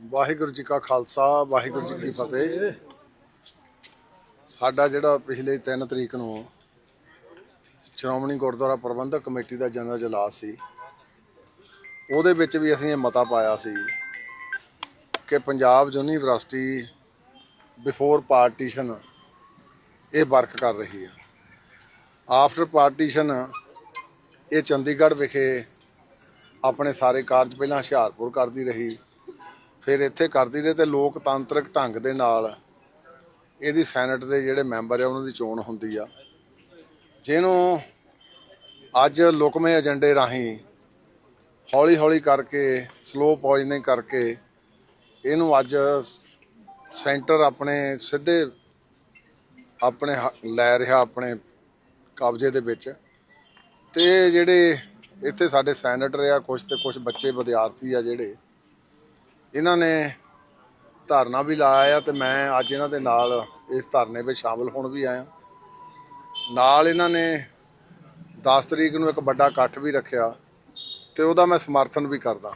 ਵਾਹਿਗੁਰੂ ਜੀ ਕਾ ਖਾਲਸਾ, ਵਾਹਿਗੁਰੂ ਜੀ ਕੀ ਫਤਿਹ। ਸਾਡਾ ਜਿਹੜਾ ਪਿਛਲੇ 3 ਤਰੀਕ ਨੂੰ ਸ਼੍ਰੋਮਣੀ ਗੁਰਦੁਆਰਾ ਪ੍ਰਬੰਧਕ ਕਮੇਟੀ ਦਾ ਜਨਰਲ ਜਲਾਸ ਸੀ, ਉਹਦੇ ਵਿੱਚ ਵੀ ਅਸੀਂ ਇਹ ਮਤਾ ਪਾਇਆ ਸੀ ਕਿ ਪੰਜਾਬ ਯੂਨੀਵਰਸਿਟੀ ਬਿਫੋਰ ਪਾਰਟੀਸ਼ਨ ਇਹ ਵਰਕ ਕਰ ਰਹੀ ਹੈ ਆਫਟਰ ਪਾਰਟੀਸ਼ਨ ਇਹ ਚੰਡੀਗੜ੍ਹ ਵਿਖੇ ਆਪਣੇ ਸਾਰੇ ਕਾਰਜ ਪਹਿਲਾਂ ਹੁਸ਼ਿਆਰਪੁਰ ਕਰਦੀ ਰਹੀ ਫਿਰ ਇੱਥੇ ਕਰਦੀ ਰਹੀ ਤੇ ਲੋਕਤੰਤਰਕ ਢੰਗ ਦੇ ਨਾਲ ਇਹਦੀ ਸੈਨੇਟ ਦੇ ਜਿਹੜੇ ਮੈਂਬਰ ਆ, ਉਹਨਾਂ ਦੀ ਚੋਣ ਹੁੰਦੀ ਆ। ਜਿਹਨੂੰ ਅੱਜ ਲੁਕਮੇ ਏਜੰਡੇ ਰਾਹੀਂ ਹੌਲੀ ਹੌਲੀ ਕਰਕੇ ਸਲੋ ਪੋਇਜ਼ਨਿੰਗ ਕਰਕੇ ਇਹਨੂੰ ਅੱਜ ਸੈਂਟਰ ਆਪਣੇ ਸਿੱਧੇ ਆਪਣੇ ਹ- ਲੈ ਰਿਹਾ ਆਪਣੇ ਕਬਜ਼ੇ ਦੇ ਵਿੱਚ। ਤੇ ਜਿਹੜੇ ਇੱਥੇ ਸਾਡੇ ਸੈਨੇਟਰ ਆ ਕੁਝ ਤੇ ਕੁਝ ਬੱਚੇ, ਵਿਦਿਆਰਥੀ ਆ ਜਿਹੜੇ ਇਹਨਾਂ ਨੇ ਧਰਨਾ ਵੀ ਲਾਇਆ ਆ ਤੇ ਮੈਂ ਅੱਜ ਇਹਨਾਂ ਦੇ ਨਾਲ ਇਸ ਧਰਨੇ ਵਿੱਚ ਸ਼ਾਮਲ ਹੋਣ ਵੀ ਆਇਆ। ਨਾਲ ਇਹਨਾਂ ਨੇ 10 ਤਰੀਕ ਨੂੰ ਇੱਕ ਵੱਡਾ ਇਕੱਠ ਵੀ ਰੱਖਿਆ ਤੇ ਉਹਦਾ ਮੈਂ ਸਮਰਥਨ ਵੀ ਕਰਦਾ।